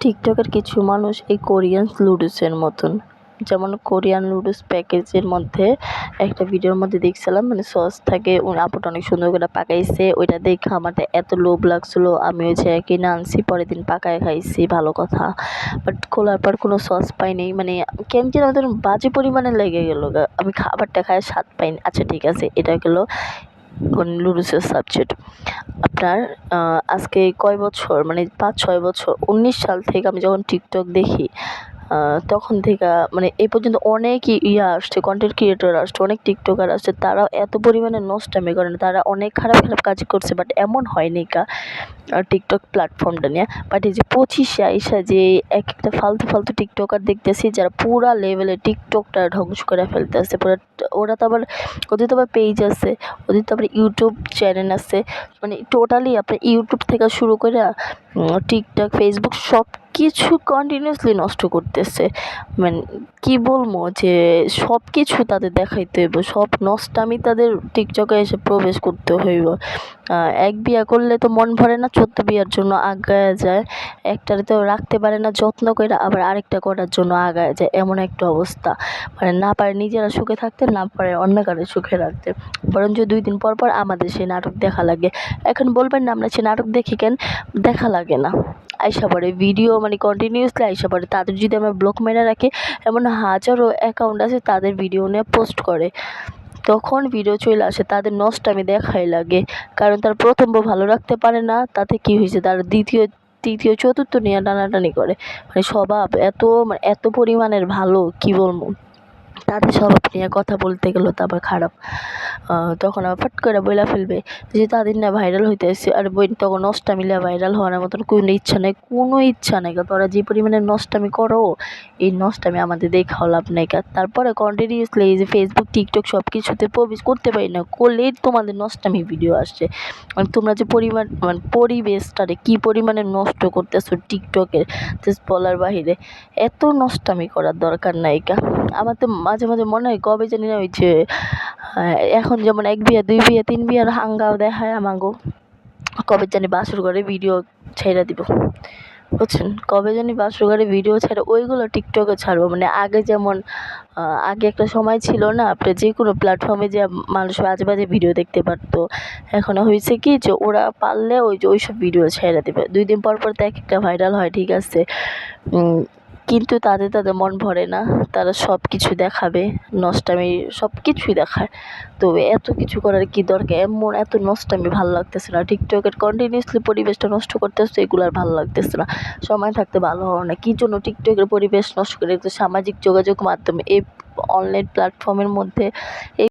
টিকটকের কিছু মানুষ এই কোরিয়ান লুডুসের মতন। যেমন কোরিয়ান লুডুস প্যাকেজের মধ্যে একটা ভিডিওর মধ্যে দেখছিলাম মানে সস থাকে আপুটা অনেক সুন্দর করে পাকাইছে। ওইটা দেখে আমার এত লোভ লাগছিল, আমি ওই যে কিনে আনছি, পরের দিন পাকায় খাইছি, ভালো কথা। বাট খোলার পর কোনো সস পাইনি মানে কেমন যেন বাজে পরিমাণে লেগে গেলো আমি খাবারটা খায় স্বাদ পাইনি। আচ্ছা ঠিক আছে, এটা গেলো। লুডুসের সাবজেক্ট আপনার আজকে কয় বছর? মানে পাঁচ, ছয় বছর। উনিশ সাল থেকে আমি যখন টিকটক দেখি তখন থেকে মানে এই পর্যন্ত অনেক ইয়া আসছে কন্টেন্ট ক্রিয়েটর আসছে, অনেক টিকটকার আসছে, তারাও এত পরিমাণে নষ্টামি করে না, তারা অনেক খারাপ খারাপ কাজ করছে বাট এমন হয়নি কা টিকটক প্ল্যাটফর্মটা নিয়ে। বাট এই যে পঁচিশে আইসা যে এক একটা ফালতু ফালতু টিকটকার দেখতেছি, যারা পুরা লেভেলে টিকটকটা ধ্বংস করে ফেলতেছে, পুরো, ওরা তো আবার, ওদের তো আবার পেজ আছে, ওদের তো আবার ইউটিউব চ্যানেল আছে মানে টোটালি আপনার ইউটিউব থেকে শুরু করে টিকটক ফেসবুক সব কিছু কন্টিনিউয়াসলি নষ্ট করতেছে। মানে কী বলব যে সব কিছু তাদের দেখাইতে হইব, সব নষ্টামি তাদের টিকটকে এসে প্রবেশ করতে হইব। এক বিয়া করলে তো মন ভরে না, চোদ্দ বিয়ার জন্য আগায় যায়। একটারে তো রাখতে পারে না, যত্ন করে আবার আরেকটা করার জন্য আগায় যায়, এমন একটা অবস্থা। মানে না পারে নিজেরা সুখে থাকতে, না পারে অন্য কারও সুখে রাখতে। বরঞ্চ দুই দিন পর পর আমাদের সেই নাটক দেখা লাগে। এখন বলবেন না, আমরা সে নাটক দেখি কেন? দেখা লাগে না। আইসা পড়ে ভিডিও মানে কন্টিনিউসলি আইসা পড়ে। তাদের যদি আমরা ব্লক মেরে রাখি, এমন হাজারো অ্যাকাউন্ট আছে, তাদের ভিডিও নিয়ে পোস্ট করে। তখন ভিডিও চলে আসে, তাদের নষ্ট আমি দেখাই লাগে। কারণ তার প্রথম ভালো রাখতে পারে না, তাতে কি হয়েছে? তার দ্বিতীয়, তৃতীয়, চতুর্থ নিয়ে টানাটানি করে। মানে স্বভাব এত মানে এত পরিমাণের ভালো, কি বলব? তাদের স্বভাব নিয়ে কথা বলতে গেলেও তো আবার খারাপ। তখন আবার ফট করে বইলা ফেলবে যে তাদের না ভাইরাল হইতেছে আর বই তখন নষ্টামি লিয়া ভাইরাল হওয়ার মতন কোনো ইচ্ছা নেই, কোনো ইচ্ছা নেই তোরা যে পরিমাণে নষ্টামি করো, এই নষ্টামি আমাদের দেখাও লাভ নেই তারপরে কন্টিনিউসলি এই যে ফেসবুক টিকটক সব কিছুতে প্রবেশ করতে পারি না, করলেই তোমাদের নষ্টামি ভিডিও আসছে। মানে তোমরা যে পরিমাণ মানে পরিবেশটারে কী পরিমাণে নষ্ট করতেছো টিকটকের বলার বাহিরে, এত নষ্টামি করার দরকার নাই আমার তো মাঝে মাঝে মনে হয় কবে জানি না ওই যে এখন যেমন এক বিয়ে দুই বিয়ে তিন বিয়ের হাঙ্গাও দেখায় আমাগো। কবে জানি বাসর ঘরে ভিডিও ছেড়ে দিব। বুঝছেন? কবে জানি বাসর ঘরে ভিডিও ছাড়ে ওইগুলো টিকটকে ছাড়বো। মানে আগে যেমন আগে একটা সময় ছিল না, আপনি যে কোনো প্ল্যাটফর্মে যে মানুষ আজে বাজে ভিডিও দেখতে পারতো। এখন হয়েছে কি যে ওরা পারলে ওই যে ওইসব ভিডিও ছেড়ে দেবে। দুই দিন পর পর তো এক একটা ভাইরাল হয়, ঠিক আছে? কিন্তু তাদের তাদের মন ভরে না। তারা সব কিছু দেখাবে, নষ্টামি সব কিছুই দেখায়। তো এত কিছু করার কী দরকার? এমন এত নষ্টামি ভালো লাগতেছে না। টিকটকের কন্টিনিউসলি পরিবেশটা নষ্ট করতেছে, এগুলো আর ভালো লাগতেছে না। সময় থাকতে ভালো হওয়া না। কী জন্য টিকটকের পরিবেশ নষ্ট করে? সামাজিক যোগাযোগ মাধ্যমে এই অনলাইন প্ল্যাটফর্মের মধ্যে এই